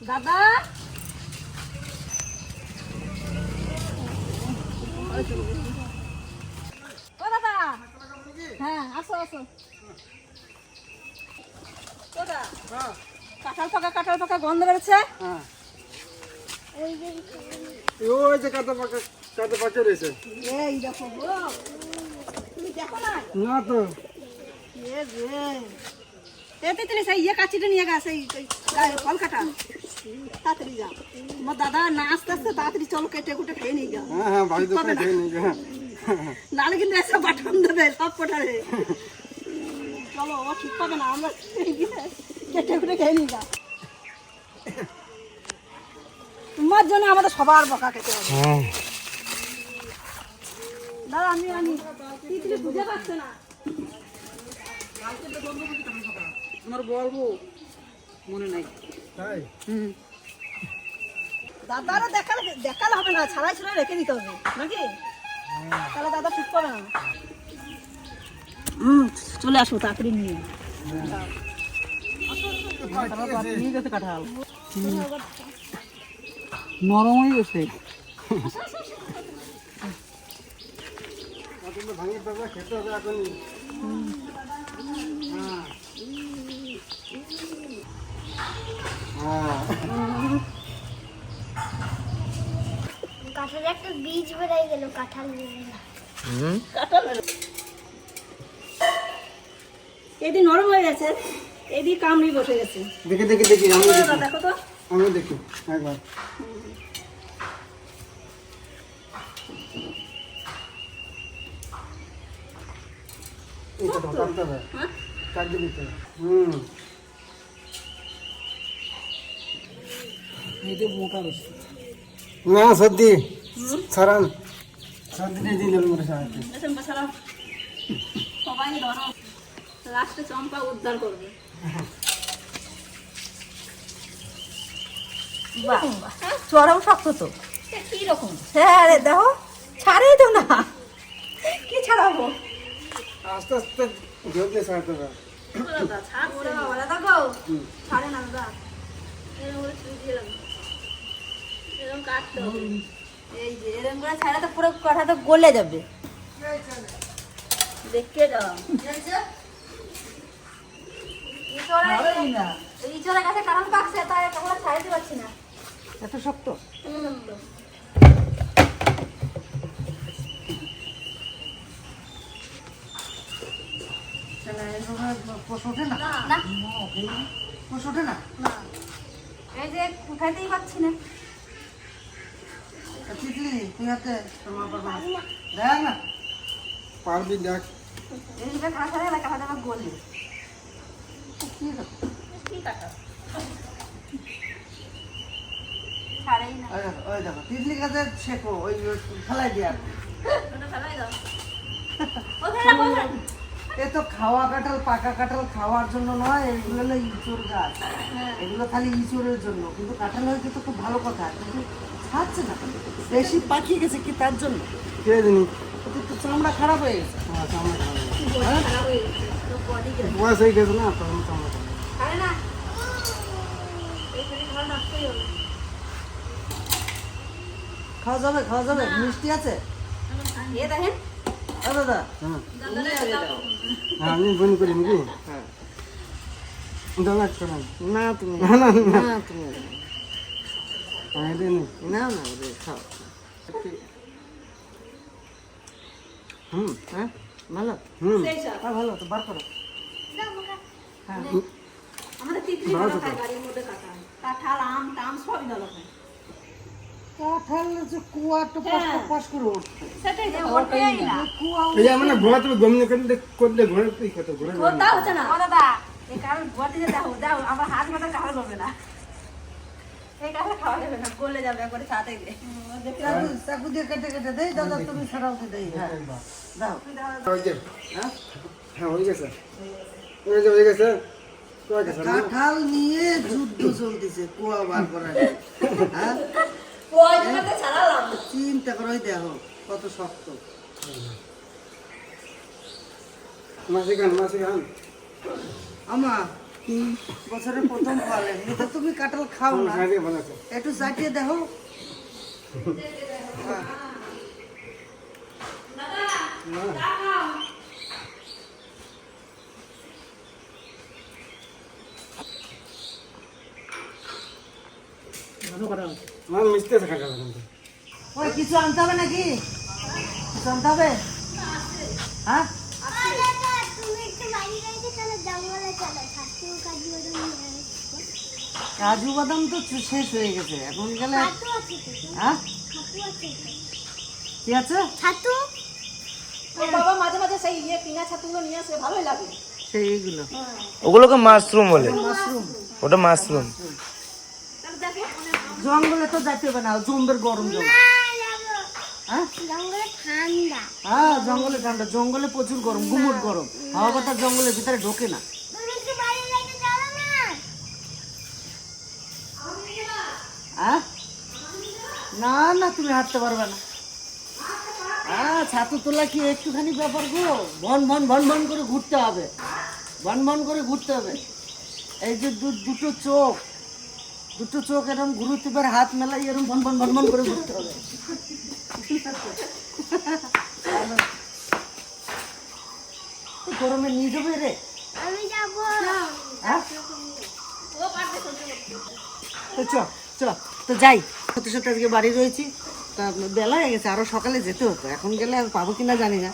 দাদা ও দাদা হ্যাঁ আসো আসো হ্যাঁ কাঁঠাল পাকা কাঁঠাল পাকা গন্ধ বেরোচ্ছে হ্যাঁ ওই যে কাটা পাকা রয়েছে এই দেখো না তো এ রে এ তিতলি সেই ইয়ে কাচিটা নিয়ে গেছে ফল কাটা তাড়াতাড়ি যা। আমার দাদা না আস্তে আস্তে তাড়াতাড়ি চলো কেটে কুটে খেয়ে নিয়ে যাও হ্যাঁ হ্যাঁ ভাই তো হবে না। খেয়ে নিই হ্যাঁ নাহলে কিন্তু এসে বাটন দেবে সব কোটারে চলো ও ঠিক পাবে না আমরা কেটে কুটে খেয়ে নিয়ে যাও তোমার জন্য আমাদের সবার বকা খেতে হবে। হ্যাঁ। দাদা আমি আনি তিতলি বুঝে পাচ্ছে না। তোমার বলব মনে নাই। তাই? দাদারা দেখালে দেখালে হবে না ছাড়াই ছাড়াই রেখে দিতে হবে নাকি? তাহলে দাদা ঠিক পাবে না। হুম চলে আসো তাড়াতাড়ি নিয়ে কাঁঠাল নরম হয়ে গেছে। এখন তো ভাঙিয়ে দেবে খেতে হবে এখনই হ্যাঁ হ্যাঁ কাঁঠালে একটা বীজ বেড়াই গেল কাঁঠাল এদি নরম হয়ে গেছে এদি কামড়ি বসে গেছে। দেখে দেখে দেখি আমি দেখি। দেখো তো। আমি দেখি একবার। এইটা তো কাটতে হবে। কাটতে দিতে হুম এই যে মোটা বেশি না সত্যি সারান সত্যি দিন মেরে সাহায্য। সবাই ধরো। লাস্টে চম্পা উদ্ধার করবে। চরম শক্ত তো। কি রকম? হ্যাঁ রে দেখো। ছাড়েই তো না। কি ছাড়াবো? আস্তে আস্তে জলদি সাহায্য হবে। ছাড় ওরে বাবা, দাদা গো ছাড়ে না দাদা। এরকম কাটতে হবে এই যে এরকম করে ছাড়া তো পুরো কথা তো গলে যাবে। দেখে যাও ইচড়ের কাছে কারণ পাকছে তাই তোমরা ছাড়াতে পারছি না। এত শক্ত? না? না। এই যে উঠাইতেই পারছি না। তিতলি তুই হাতে তোর মা পারবে না দেখ না। পারবি দেখ। কাঁচা কি কি ওই তিতলি কাছে শেখো ওই ফেলাই দিয়া এ তো খাওয়া কাঁঠাল পাকা কাঁঠাল খাওয়ার জন্য নয় এগুলো হলো ইঁচড় গাছ। এগুলো খালি ইঁচড়ের জন্য কিন্তু কাঁঠাল হয়েছে তো খুব ভালো কথা কিন্তু খাচ্ছে না বেশি পাকিয়ে গেছে কি তার জন্য? কে জানি। তো চামড়া খারাপ হয়ে গেছে। আমার চামড়া খারাপ হয়ে গেছে। হয়ে? বয়স হয়ে গেছে না তখন চামড়া খারাপ। না। খাওয়া যাবে খাওয়া যাবে? মিষ্টি আছে? এ দেখেন। ও দাদা। হ্যাঁ। হ্যাঁ, আমি বোন করি নাকি? হ্যাঁ। না না তুমি। না তুমি। হ্যাঁ। না না ওদের খাও হুম হ্যাঁ ভালো হুম হ্যাঁ ভালো তো বার করো। হ্যাঁ। আমাদের তিতলি ভালো খায় বাড়ির মধ্যে কাঁঠাল। কাঁঠাল আম টাম সবই ভালো খায় কাঁঠাল যে কুয়া টপাস টপাস করে উঠছে। সেটাই তো ওটাই না। কুয়া এই মানে ঘোরা তুমি গমনি করলে করলে ঘোরা তুই কত ঘোরা ওটা হচ্ছে না। ও দাদা এই কারণ গুয়াতে যে দাও দাও আমার হাত মাথা খাওয়া যাবে না। কাঁঠাল নিয়ে যুদ্ধ চলতেছে কুয়া বার করার। হ্যাঁ? চিন্তা করো দেখো কত শক্ত। মাসি খান মাসি খান আমা বছরের প্রথম ফল এমনিতে তুমি কাঁঠাল খাও না। একটু চাটিয়ে দেখো। কিছু আনতে হবে নাকি? কিছু আনতে হবে? হ্যাঁ তুমি একটু বাইরে গেছে তাহলে জঙ্গলে চলো ছাতু কাজু বাদাম তো শেষ হয়ে গেছে। এখন গেলে ছাতু আছে তো হ্যাঁ। কি আছে? ছাতু? বাবা মাঝে মাঝে সেই ইয়ে পিনা ছাতুগুলো নিয়ে আসে ভালোই লাগে। সেই এইগুলো ওগুলোকে মাশরুম বলে। মাশরুম। ওটা মাশরুম। জঙ্গলে তো যাইতে হবে না জম্বের গরম জঙ্গল হ্যাঁ? জঙ্গলে ঠান্ডা। হ্যাঁ জঙ্গলে ঠান্ডা। জঙ্গলে প্রচুর গরম গুমট গরম। হাওয়া বাতাস জঙ্গলের ভিতরে ঢোকে না তুমি একটু বাইরে গেছে চলো না হ্যাঁ না না তুমি হাঁটতে পারবে না। হ্যাঁ ছাতু তোলা কি একটুখানি ব্যাপার গো? ভন ভন ভন ভন করে ঘুরতে হবে। ভন ভন করে ঘুরতে হবে। এই যে দুটো চোখ দুটো চোখ এরকম ঘুরতে পারে হাত মেলাই এরকম ভন ভন ভন ভন করে ঘুরতে হবে। গরমে নিয়ে যাবে রে। আমি যাব। হ্যাঁ? চ চ তো যাই। সত্যি সত্যি আজকে বাড়ি রয়েছি। তা বেলা হয়ে গেছে আরও সকালে যেতে হতো। এখন গেলে আর পাবো কিনা জানি না।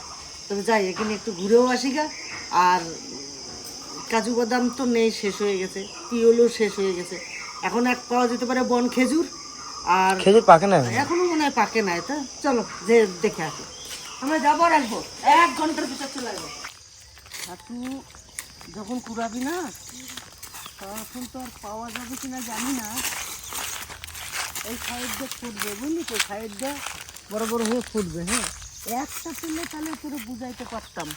তবে যাই এখানে একটু ঘুরেও আসি গা। আর কাজু বাদাম তো নেই শেষ হয়ে গেছে। পিওলও শেষ হয়ে গেছে। এখন এক পাওয়া যেতে পারে বন খেজুর আর খেজুর পাকে না? এখনও মনে হয় পাকে নাই তো চলো যে দেখে আসি। আমরা যাব আর আসব। এক ঘণ্টার ভিতর চলে আসব। ছাতু যখন কুড়াবি না তখন তো আর পাওয়া যাবে কিনা জানি না। এই সাইড দিয়ে ফুটবে বুঝলি তো? সাইড দিয়ে বড় বড় হয়ে ফুটবে হ্যাঁ? একটা তুললে তাহলে তোরে বুঝাইতে পারতাম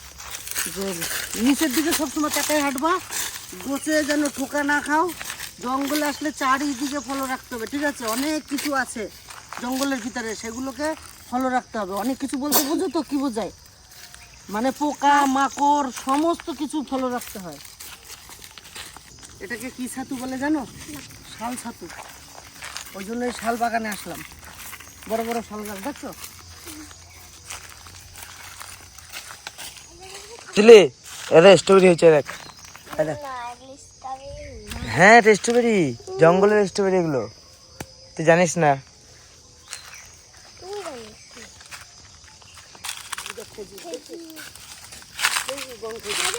যে নিচের দিকে সবসময় টাকায় হাঁটবা গোছে যেন ঠোকা না খাও। জঙ্গলে আসলে চারিদিকে ফলো রাখতে হবে ঠিক আছে? অনেক কিছু আছে জঙ্গলের ভিতরে সেগুলোকে ফলো রাখতে হবে। অনেক কিছু বলতে বুঝো তো কি বোঝায়? মানে পোকা মাকড় সমস্ত কিছু ফলো রাখতে হয়। এটাকে কি ছাতু বলে জানো? শাল ছাতু। ওই জন্য এই শাল বাগানে আসলাম। বড় বড় শাল গাছ দেখছ? বুঝলি এটা স্ট্রবেরি হয়েছে দেখ। হ্যাঁ এটা স্ট্রবেরি জঙ্গলের স্ট্রবেরি এগুলো। তুই জানিস না?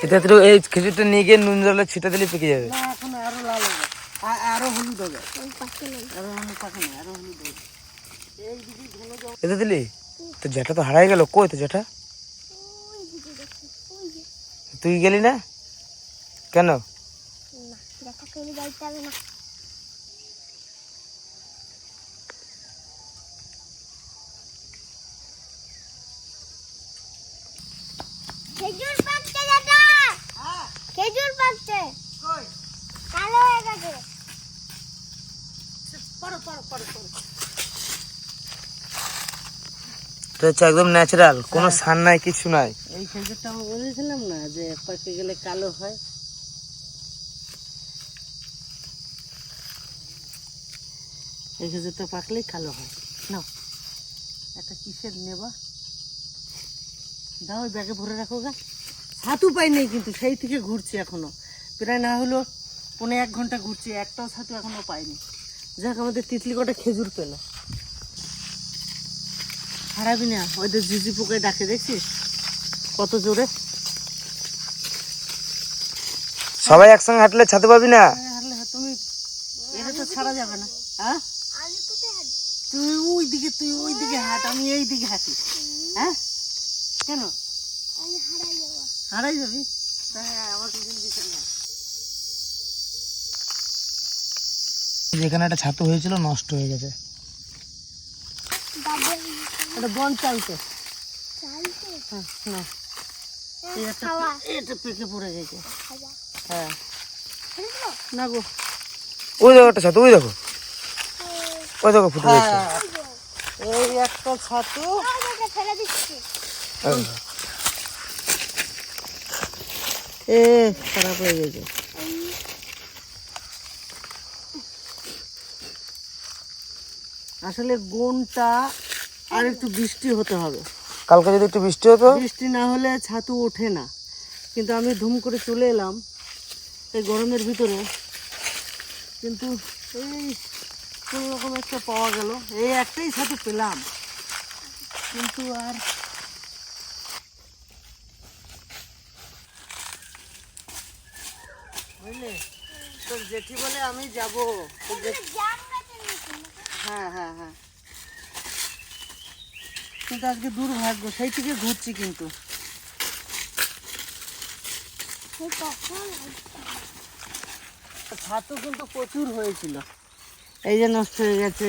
এটা তুই এই খেজুরটা নিয়ে গিয়ে নুন জলে ছিটা দিলে পেকে যাবে না এখন আরও লাল হবে আ- আরও হলুদ হবে ওই পাশে নেই আরও হলুদ পাকে না আরও হলুদ হবে এটা দিলি? তো জেঠা তো হারাই গেল। কই তো যে তুই গেলি না? কেন? না দেখা করে যাইতে হবে না খেজুর পাকছে দাদা খেজুর পাকছে কালো হয়ে গেছে পড়ো পড়ো পড়ো পড়ো এটা হচ্ছে একদম ন্যাচারাল কোনো সার নাই কিছু নাই। এই খেজুরটা আমি বলেছিলাম না যে পাকে গেলে কালো হয়। এই খেজুরটা পাকলেই কালো হয়। নাও একটা কিসের নেবা? দাও ব্যাগে ভরে রাখো গা। ছাতু পাই নেই কিন্তু সেই থেকে ঘুরছি এখনও। প্রায় না হলো পনেরো এক ঘণ্টা ঘুরছি একটাও ছাতু এখনও পাইনি। যাক আমাদের তিতলি কটা খেজুর পেল। হারাবি না। ওদের ঝিঝি পোকায় ডাকে দেখছিস? কত জোরে। সবাই একসঙ্গে হাঁটলে ছাতে পাবি না? হ্যাঁ, তুমি এটা তো ছাড়া যাবে না। হ্যাঁ তুই ওই দিকে তুই ওই দিকে হাঁট আমি এই দিকে হাঁটি। হ্যাঁ? কেন? হারাই যাব? হারাই যাবি হ্যাঁ যেখানে একটা ছাতু হয়েছিল নষ্ট হয়ে গেছে। দাদা এটা বন চালতো। হ্যাঁ, পেকে পড়ে গেছে। হ্যাঁ। না গো। ওই দেখো ছাতু ওই দেখো। ওই দেখো হ্যাঁ। এই একটা ছাতু। হ্যাঁ। এ খারাপ হয়ে গেছে। আসলে গোনটা আর একটু বৃষ্টি হতে হবে। কালকে যদি একটু বৃষ্টি হতো? বৃষ্টি না হলে ছাতু ওঠে না। কিন্তু আমি ধুম করে চলে এলাম এই গরমের ভিতরে। কিন্তু এই কোনো রকম একটা পাওয়া গেল। এই একটাই ছাতু পেলাম। কিন্তু আর বুঝলে? তোর জেঠি বলে আমি যাব। হ্যাঁ হ্যাঁ হ্যাঁ। কিন্তু আজকে দুর্ভাগ্য সেই থেকে ঘুরছি কিন্তু। ছাতু কিন্তু প্রচুর হয়েছিল। এই যে নষ্ট হয়ে গেছে।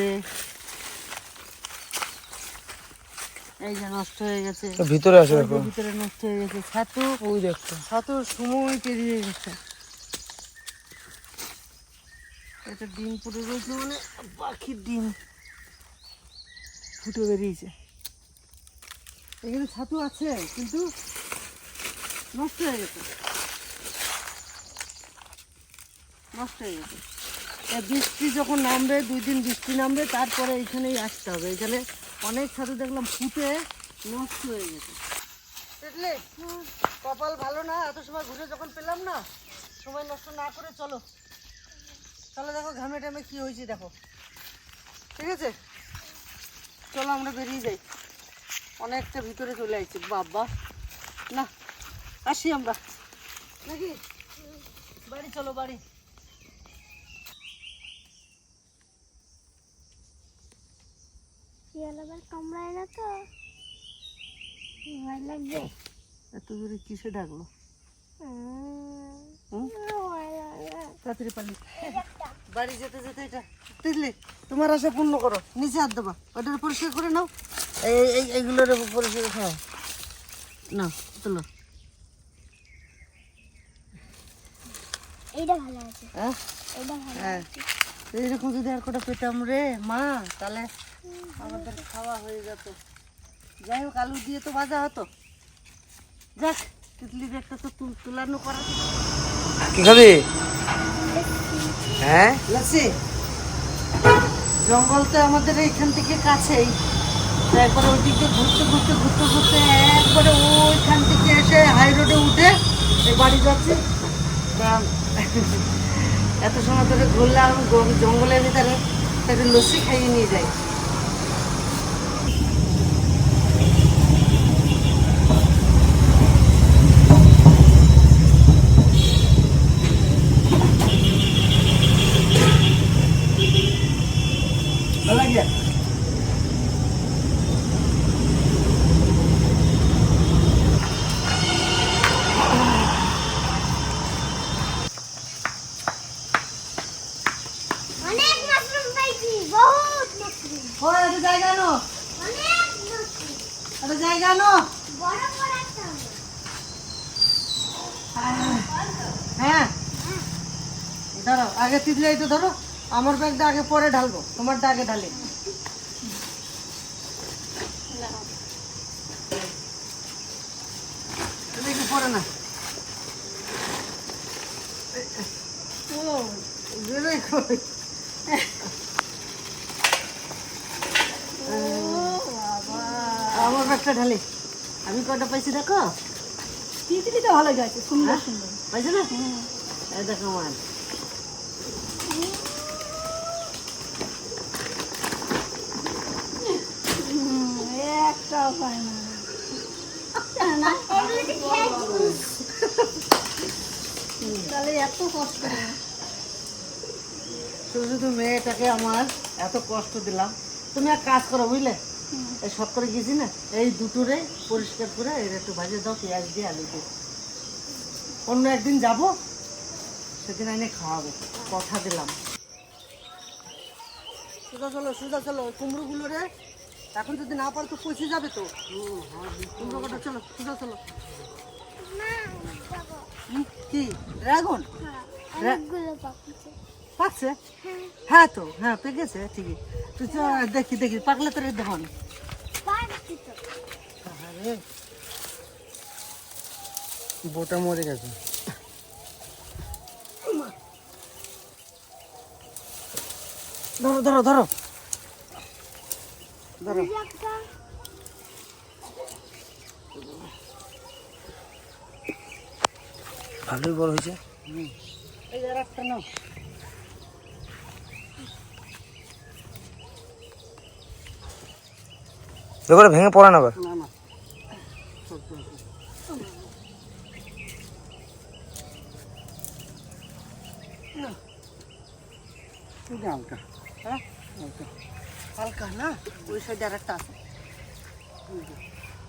এই যে নষ্ট হয়ে গেছে। ভিতরে আসো দেখো ভিতরে নষ্ট হয়ে গেছে। ছাতু ওই দেখো। ছাতুর সময় পেরিয়ে গেছে। এটা ডিম ফুটে রয়েছে মানে পাখির ডিম ফুটে বেরিয়েছে। এখানে ছাতু আছে, কিন্তু নষ্ট হয়ে গেছে। নষ্ট হয়ে গেছে। বৃষ্টি যখন নামবে, দুই দিন বৃষ্টি নামবে, তারপরে এখানেই আসতে হবে। এখানে অনেক ছাতু দেখলাম ফুটে নষ্ট হয়ে গেছে। কপাল ভালো না, এত সময় ঘুরে যখন পেলাম না, সময় নষ্ট না করে চলো। চলো দেখো ঘামে টামে কি হয়েছে, দেখো। ঠিক আছে? চলো, আমরা বেরিয়ে যাই। অনেকটা ভিতরে চলে আসছি বাবা। না আসি আমরা। নাকি? বাড়ি চলো বাড়ি। কামড়ায় না তো? ভয় লাগবে এত দূরে কিসে ডাকলো? তাড়াতাড়ি পালি বাড়ি যেতে যেতে এটা বুঝলি তোমার আশা পূর্ণ করো। নিচে হাত দেবা ওটা পরিষ্কার করে নাও। এই এই এইগুলোর পরিষ্কার খাও। না তুলো। এইটা ভালো হ্যাঁ? এইটা ভালো হ্যাঁ। এইরকম যদি আর কটা পেতাম রে মা তাহলে আমাদের খাওয়া হয়ে যেত। যাই হোক আলু দিয়ে তো ভাজা হতো। যাক তিতলির একটা তো তুল- তুলানো করা কি খাবি? হ্যাঁ? লাসি। জঙ্গল তো আমাদের এইখান থেকে কাছেই। তো একবারে ওই দিক ঘুরতে ঘুরতে ঘুরতে ঘুরতে একবারে ওইখান থেকে এসে হাই রোডে উঠে বাড়ি যাচ্ছি। এত সময় ধরে ঘুরলাম জঙ্গলের ভিতরে তাকে লস্যি খাইয়ে নিয়ে যাই। তিতলি এই তো ধরো আমার ব্যাগটা আগে পরে ঢালবো তোমারটা আগে ঢালি। পরে না ও আমার ব্যাগটা ঢালি। আমি কটা পাইছি দেখো? ভালো গেছে সুন্দর সুন্দর। পাইছো না? দেখো মাছ একটাও পায় না। এগুলো তো খেয়েছি তাহলে এত কষ্ট শুধু শুধু মেয়েটাকে আমার এত কষ্ট দিলাম। তুমি এক কাজ করো বুঝলে? এই সব করে গেছি না এই দুটোরে পরিষ্কার করে এর একটু ভাজে দাও পেঁয়াজ দিয়ে আলু দিয়ে। অন্য একদিন যাব সেদিন এনে খাওয়াবো। কথা দিলাম। সোজা চলো সোজা চলো ওই কুমড়োগুলো রে এখন যদি না পারো তো পচে যাবে তো। কুমড়ো কটা চলো সোজা চলো। না যাব হুম, কি? ড্রাগন? হ্যাঁ পাকছে হ্যাঁ। তো হ্যাঁ পেকেছে ঠিকই। তুই চ, দেখি দেখি পাকলে তোর দেখো না তো। বোটা মরে গেছে। ধরো ধরো ধরো। ধরো। ভালোই বড় হয়েছে। একটা ভেঙে পড়ে না আবার? হালকা হ্যাঁ? হালকা হালকা না ওই সাইডে আর একটা আছে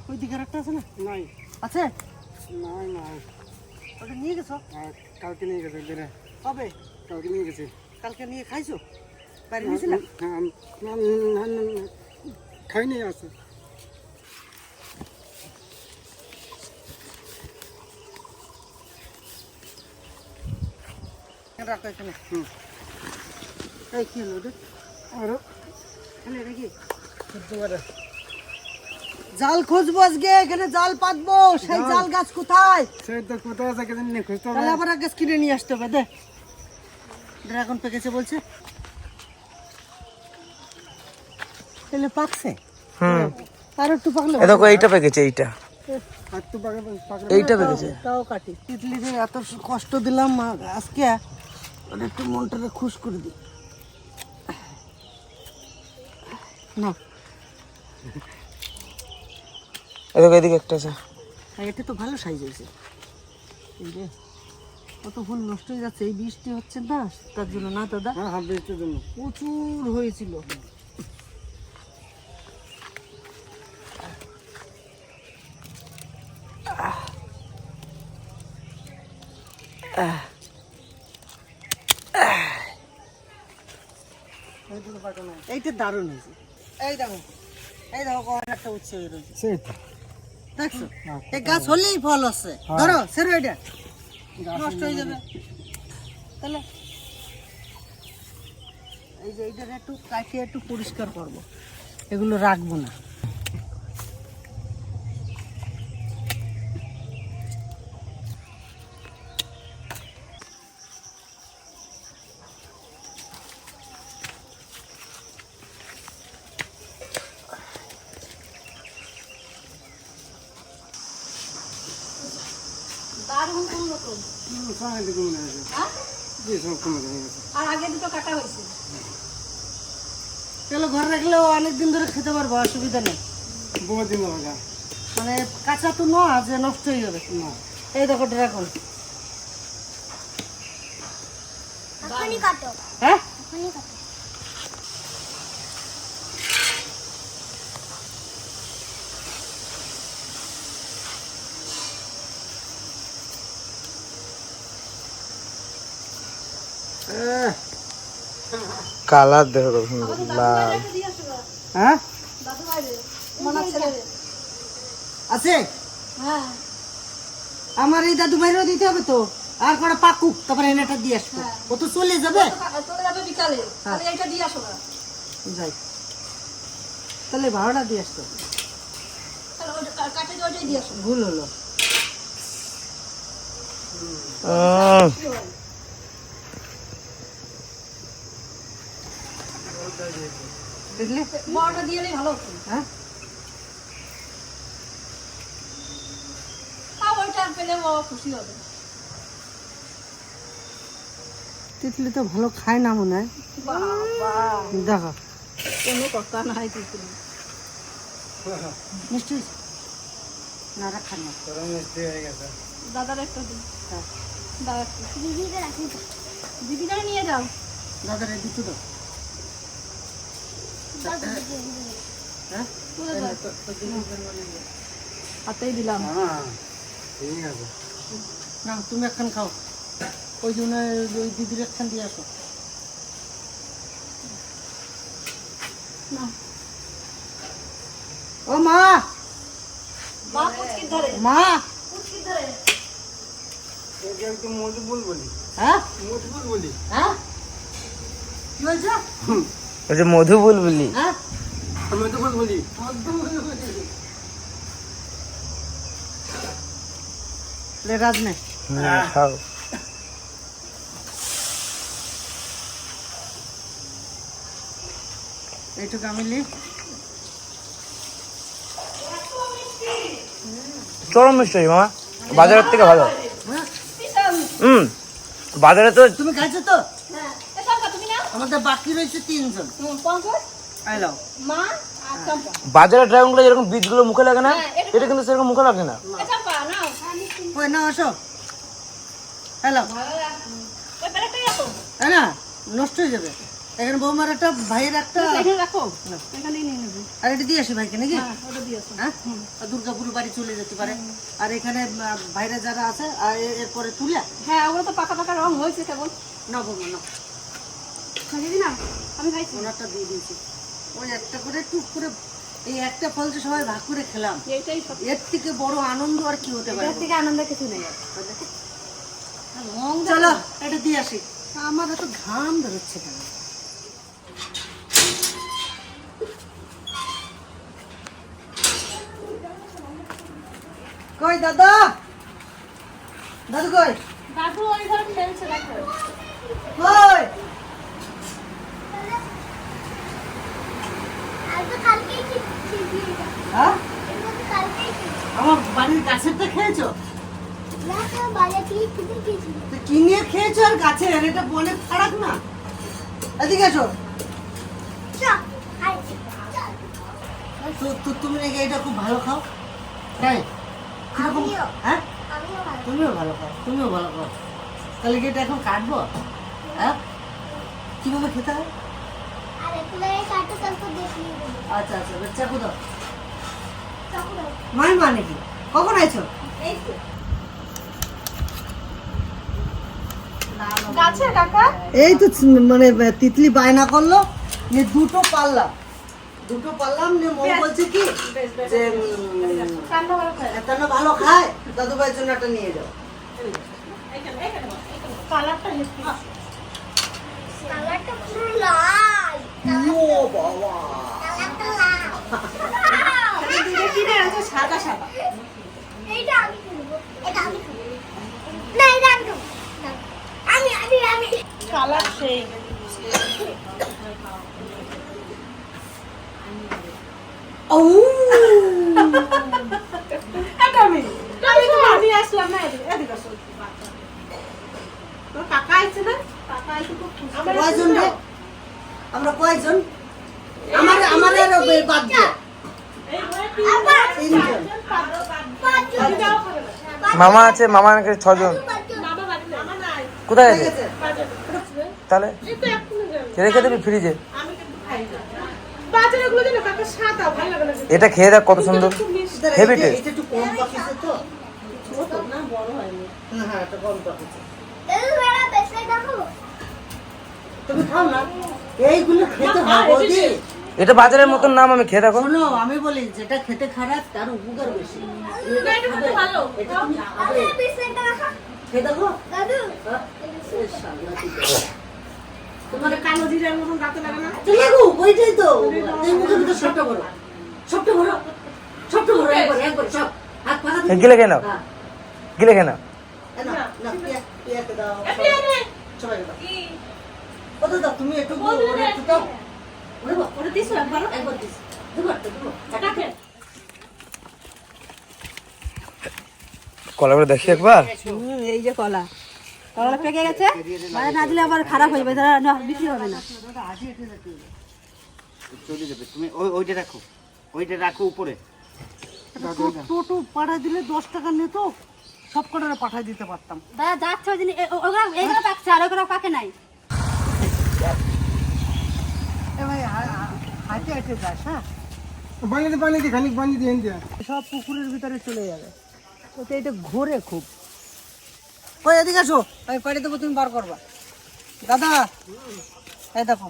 ওই দিকে আর একটা আছে না নাই আছে নাই নাই ওটা নিয়ে গেছো আর কালকে নিয়ে গেছে বেড়ে কবে কালকে নিয়ে গেছে কালকে নিয়ে খাইছো বাড়ি নিয়েছিলাম হ্যাঁ, না, না, না, না, খাইনি আছে রাখো এখানে হুম এই কি হলো ওটা আরও জাল খুঁজবো আজকে এখানে জাল পাতবো। সেই জাল। গাছ কোথায়? সেই তো কোথায় আছে কেন নিয়ে খুঁজতে হবে। আবার কিনে নিয়ে আসতে হবে দে। ড্রাগন পেকেছে বলছে। তাহলে পাকছে? হুম। আর একটু পাকলে এ দেখো এইটা পেকেছে এইটা। এইটা পেকেছে। তাও কাটি। তিতলিদের এত কষ্ট দিলাম আজকে। একটু মনটাকে খুশ করে দিই। না। এ এদিকে একটা আছে। এটা তো ভালো সাইজ হয়েছে। এই রে কত ফুল নষ্ট হয়ে যাচ্ছে এই বৃষ্টি হচ্ছে না তার জন্য না দাদা? হ্যাঁ হ্যাঁ বৃষ্টির জন্য। প্রচুর হয়েছিল। এইটা দারুণ হয়েছে। এই দেখো এই দেখো কোন একটা উচ্ছে রয়েছে। সেই তো। দেখছ? হ্যাঁ, এই গাছ হলেই ফল আছে ধরো সেরো এটা। নষ্ট হয়ে যাবে। তাহলে এই যে এইটা একটু কাটিয়ে একটু পরিষ্কার করব। এগুলো রাখব না দারুণ উন্নতম হুম, সঙ্গে দিকে মনে আছে হ্যাঁ জি সব কমে হয়ে গেছে আর আগে দুটো কাটা হয়েছে। এগুলো ঘরে রাখলেও অনেকদিন ধরে খেতে পারব অসুবিধা নেই। বহু দিন মানে কাঁচা তো নয় যে নষ্ট হয়ে যাবে। না। এই দেখো ড্রাগন। কাটো। হ্যাঁ? কালার দেখো কত সুন্দর লাল। হ্যাঁ? দাদু বাইরে আছে? হ্যাঁ। আমার এই দাদু ভাইরও দিতে হবে তো। আর কটা পাকুক তারপরে এনেটা দিয়ে আসব। ও তো চলে যাবে? চলে যাবে বিকালে। তাহলে এইটা দিয়ে আসো যাই। তাহলে ভাড়াটা দিয়ে আসতো ভুল হলো। বুঝলি বড়টা দিয়ে ভালো হ্যাঁ? তিতলি তো ভালো খায় না মনে হয়। বাবা। দেখো। কোনো কথা নাই কিন্তু মিষ্টি? না রাখা না। তোরা মিষ্টি হয়ে গেছে। দাদার একটা দিন। হ্যাঁ। দাদা রাখি। দিদিটা নিয়ে যাও। দাদার দুটো তুলে দাও। হাতেই দিলাম। হ্যাঁ ঠিক আছে। না তুমি একখান খাও। ওই জন্য ওই দিদির একখান দিয়ে আসো। ও মা! মা মজবুল বলি। হ্যাঁ? মজবুল বলি। হ্যাঁ? কি হয়েছে ওই যে মধু বুলবুলি। হ্যাঁ? মধু রাজ নে খাও। আমি লি। চরম মিষ্টি মা। বাজারের থেকে ভালো। হ্যাঁ। হম বাজারে তো তুমি খাইছো তো? আমাদের বাকি রয়েছে তিনজন। আইলাও মা ড্রাগনগুলো যেরকম বীজগুলো মুখে লাগে না এটা কিন্তু সেরকম মুখে লাগে না। আসো। হ্যালো তাই না নষ্ট হয়ে যাবে। এখানে বৌমার একটা ভাইয়ের একটা এখানে রাখো। এখানেই নিয়ে নেবে। আর এটা দিয়ে আসি ভাইকে নাকি? হ্যাঁ হ্যাঁ? আর দুর্গাপুর বাড়ি চলে যেতে পারে। আর এখানে বাইরে যারা আছে আর এরপরে তুলে হ্যাঁ ওগুলো তো পাকা পাকা রং হয়েছে কেবল। না বৌমা না দিদি না? আমি খাইছি। ওনারটা দিয়ে দিয়েছি। ওই একটা করে টুক করে এই একটা ফল তো সবাই ভাগ করে খেলাম এইটাই সব। এর থেকে বড় আনন্দ আর কি হতে পারে? এর থেকে আনন্দের কিছু নেই। চলো এটা দিয়ে আসি। আমার এত ঘাম বেরোচ্ছে কেন? কই দাদা? দাদু কই? দাদু ওই ঘরে খেলছে দেখো। কই আর তো কালকেই খেয়েছি হ্যাঁ এগুলো তো কালকেই খেয়েছি আমার বাড়ির গাছেরটা খেয়েছো? কিনে খেয়েছি আর গাছের এটা ফারাক না? এদিকে এসো। চল খাইছি চল তো তো তুমি নাকি এটা খুব ভালো খাও? তাই। হ্যাঁ? তুমিও ভালো খাও তুমিও ভালো খাও। তাহলে কি এটা এখন কাটবো? হ্যাঁ? কীভাবে খেতে হয় আর একটু লাগে কাটো তারপর দেখি আচ্ছা আচ্ছা মা নাকি? কখন আইছো? এই তো। গাছে কাকা? এই তো মানে তিতলি বায়না করল যে দুটো পারলাম দুটো পারলাম নিয়ে মৌ বলছে কি যে ভালো খায়? দাদু ভাইয়ের জন্য একটা নিয়ে যাও। কালারটা কালারটা পুরো লাল। ও বাবা। লাল কিনে আছে সাদা সাদা এইটা আমি কিনবো এটা আমি না এটা আমি আমি আমি আমি কালার সেই। ও এটা আমি। আমি তো আমি আসলাম না এদিকে এদিকে আসো কাকা আইছে না? কাকা আইছে খুব খুশি কয়জন রে। আমরা কয়জন? আমার আর বাদ মামা আছে মামা নাকি ছজন? কোথায় আছে? তাহলে? রেখে দিবি ফ্রিজে? আমি কিন্তু খাই না বাজারে গুলো যেন কাকা সাদা ভালো লাগে না এটা খেয়ে দেখ কত সুন্দর। হেভি টেস্ট এটা একটু কম পাকিছে তো। ছোট না বড় হয়নি হ্যাঁ দেখো তুমি খাও না। এইগুলো খেতে হয় বৌদি এটা বাজারের মতন নাম আমি খেয়ে দেখো শোনো আমি বলি যেটা খেতে খারাপ তার উপকার বেশি। এটা কিন্তু ভালো। এটা তুমি খাবে। আরে বেসেটা রাখা খেয়ে দেখো। দাদু। হ্যাঁ? তোমার কালো জিরার মতন গাতে লাগে না? তো লাগু ওইটাই তো। এই মুখের ভিতর সবটা বড় সবটা বড় সবটা বড় একবার একবার সব। হাত পাখা গিলে খেয়ে নাও। হ্যাঁ। গিলে খেয়ে নাও। পিয়া- পিয়াকে দাও এ নে। সবাই। দাও কত দাও তুমি একটু ওরে একটু দাও। ওরে বাবা, ওটা দিছো একবার একবার দিস দুবার তো দুবার কাকে কলাগুলো দেখি একবার। এই যে কলা। কলা পেকে গেছে মানে না দিলে আবার খারাপ হয়ে যাবে তারা না, বিক্রি হবে না। চলে যাবে তুমি ওই ওইটা রাখো। ওইটা রাখো উপরে। টোটো দিলে দশ টাকা নিত সব কটারে পাঠাই দিতে পারতাম। দাদা যাচ্ছে ওই দিন এ- ও- ওগুলো এইগুলো পাকছে আর ওগুলো পাকে নাই। এ ভাই হা- হা- হাঁটে হাঁটে যাস হ্যাঁ পানি দিয়ে পানি দিয়ে খানিক পানি দিয়ে দিয়া সব পুকুরের ভিতরে চলে যাবে। ওতে এটা ঘোরে খুব। ওই এদিকে আসো। আমি পাড়ি দেবো তুমি বার করবা। দাদা এই দেখো।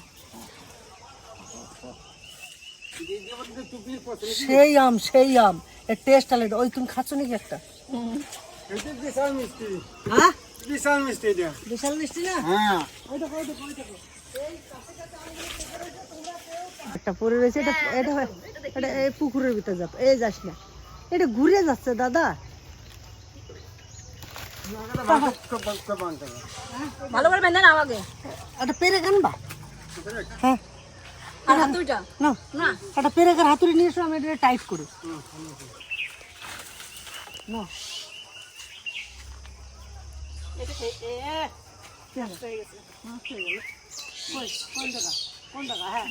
সেই আম সেই আম। এর টেস্ট আলাদা। ওই তুমি খাচ্ছ নাকি একটা? বিশাল মিষ্টি। হ্যাঁ? বিশাল মিষ্টি এটা। বিশাল মিষ্টি না? হ্যাঁ। একটা পরে রয়েছে এটা এটা এটা এই পুকুরের ভিতরে যাবে। এই যাস না। এটা ঘুরে যাচ্ছে দাদা। ভালো করে বেঁধে না আমাকে। একটা পেরে আনবা? হ্যাঁ। আর হাতুড়িটা? না না। একটা পেরেকের হাতুড়ি নিয়ে এসো আমি এটা টাইট করি। না এটা খেয়ে- এ, হয়ে গেছে। হয়ে গেল। কই কোন কোন হ্যাঁ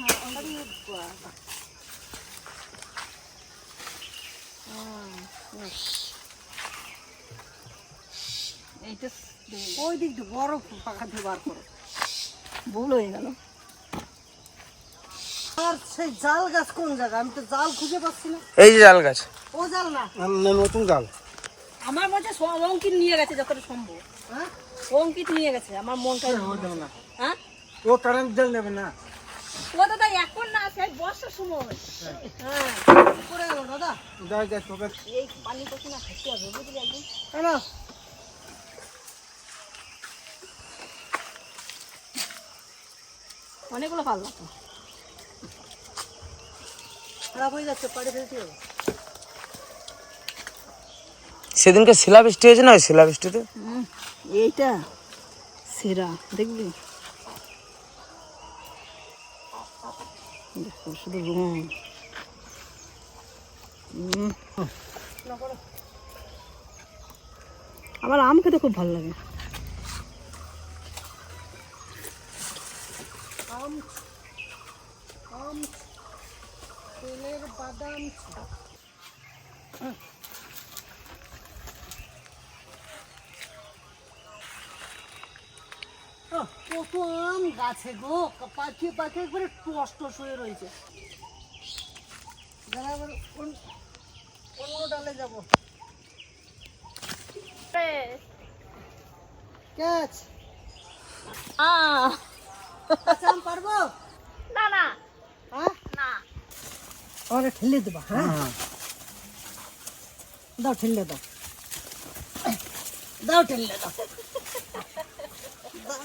এইটা ওই দিক দিয়ে বড় পাখা দিয়ে বার করো। ভুল হয়ে গেল। আর সেই জাল গাছ কোন জায়গা? আমি তো জাল খুঁজে পাচ্ছি না। এই যে জাল গাছ। ও জাল না? নতুন জাল। আমার মনে অঙ্কিত নিয়ে গেছে যতটা সম্ভব। হ্যাঁ? অঙ্কিত নিয়ে গেছে আমার মনটা না। ও কারেন্ট জাল নেবে না। ও দাদা এখন না সেই বর্ষার সময়। হ্যাঁ গেল দাদা যাই যাই তোকে এই পানি কখন না খেতে হবে বুঝলি একদম কেন? অনেকগুলো পারলাম তো খারাপ হয়ে যাচ্ছে পাড়ে ফেলতে হবে। সেদিনকে শিলাবৃষ্টি হয়েছে না ওই শিলাবৃষ্টিতে হুম, এইটা সেরা দেখবি? শুধু রং হুম। আমার আম খেতে খুব ভালো লাগে আম আম তেলের বাদাম আহ, গাছে গো পাখিয়ে পাখি একবারে টস টস হয়ে রয়েছে। দাঁড়া এবার অন্য- অন্য ডালে যাব। ক্যাচ। আচ্ছা আম পারব? না না। হ্যাঁ না। আমাকে ঠেলে দেবা হ্যাঁ। দাও ঠেলে দাও। দাও ঠেলে দাও।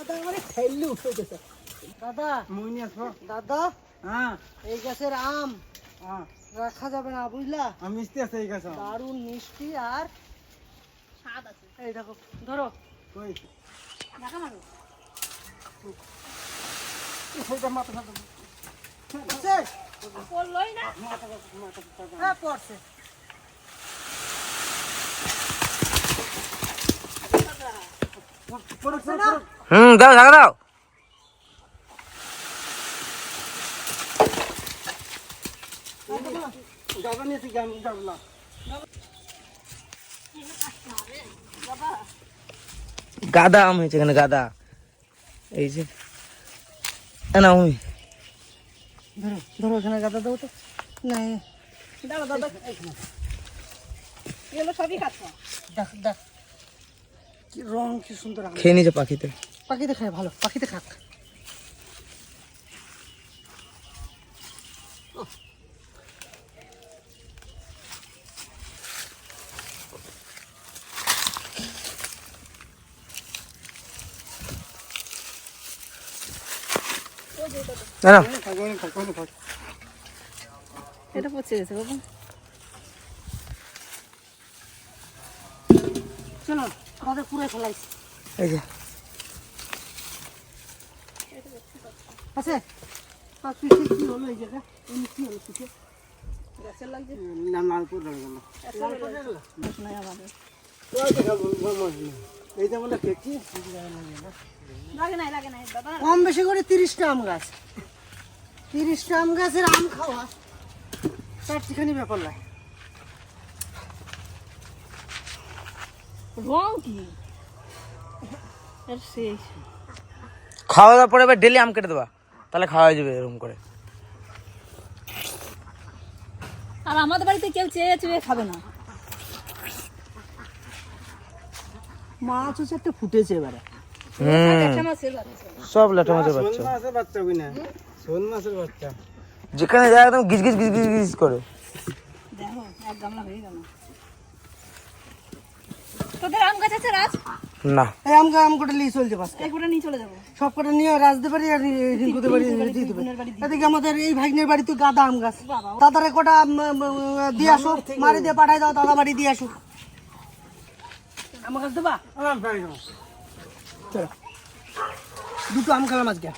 দাদা মানে ঠেললে উঠে গেছে দাদা মুই নিয়ে আসব। দাদা হ্যাঁ। এই গাছের আম হ্যাঁ। রাখা যাবে না বুঝলা? মিষ্টি আছে এই গাছ। দারুণ মিষ্টি আর স্বাদ আছে। এই দেখো ধরো। কই? দেখা মারো। ওইটা মাথা আছে? পড়লোই না হ্যাঁ পড়ছে পড়ছে। হুম দাও ঢাকা দাও গাদা আম হয়েছে এখানে গাদা এই যে না আমি ধরো ধরো এখানে গাদা দাও তো না দাঁড়া দাদা এগুলো সবই খাচ্ছ দেখ দেখ কি রং কি সুন্দর খেয়ে নিয়েছে পাখিতে। পাখিতে খায় ভালো পাখিতে খাক। না এটা পচে গেছে বাবা। চলো। আমাদের পুরো ফেলাইছি। এই যে। আছে? আর পিঠে কি হলো এই জায়গা এমনি কি হলো পিঠে? গাছের লাগছে না নাই লাগে নাই দাদা কম বেশি করে তিরিশটা আম গাছ। তিরিশটা আম গাছের আম খাওয়া। চারটিখানি ব্যাপার লাগে রং কি এর সেই খাওয়া দাওয়ার পরে এবার ডেলি আম কেটে দেবা তাহলে খাওয়া হয়ে যাবে এরকম করে। আর আমাদের বাড়িতে কেউ চেয়ে চেয়ে খাবে না। মাছ হচ্ছে একটা ফুটেছে এবারে। সব লেটা মাছের বাচ্চা। মাছের বাচ্চা ওই শোল মাছের বাচ্চা। যেখানে যায় একদম গিজ গিজ গিজ গিজ গিজ করে। দেখো এক গামলা হয়ে গেল। তোদের আম গাছ আছে রাজ না এই আম আম কটা নিয়ে চলছে পাঁচটা এই গোটা নিয়ে চলে যাব সব কটা নিয়ে রাজদে বাড়ি আর রিঙ্কুদের বাড়ি দিয়ে দেবে এদিকে আমাদের এই ভাগ্নের গাদা আম গাছ দাদারে কটা দিয়ে আসো মারি দিয়ে পাঠাই দাও দাদা বাড়ি দিয়ে আসো আমার কাছে দেবা দুটো আম খেলাম আজকে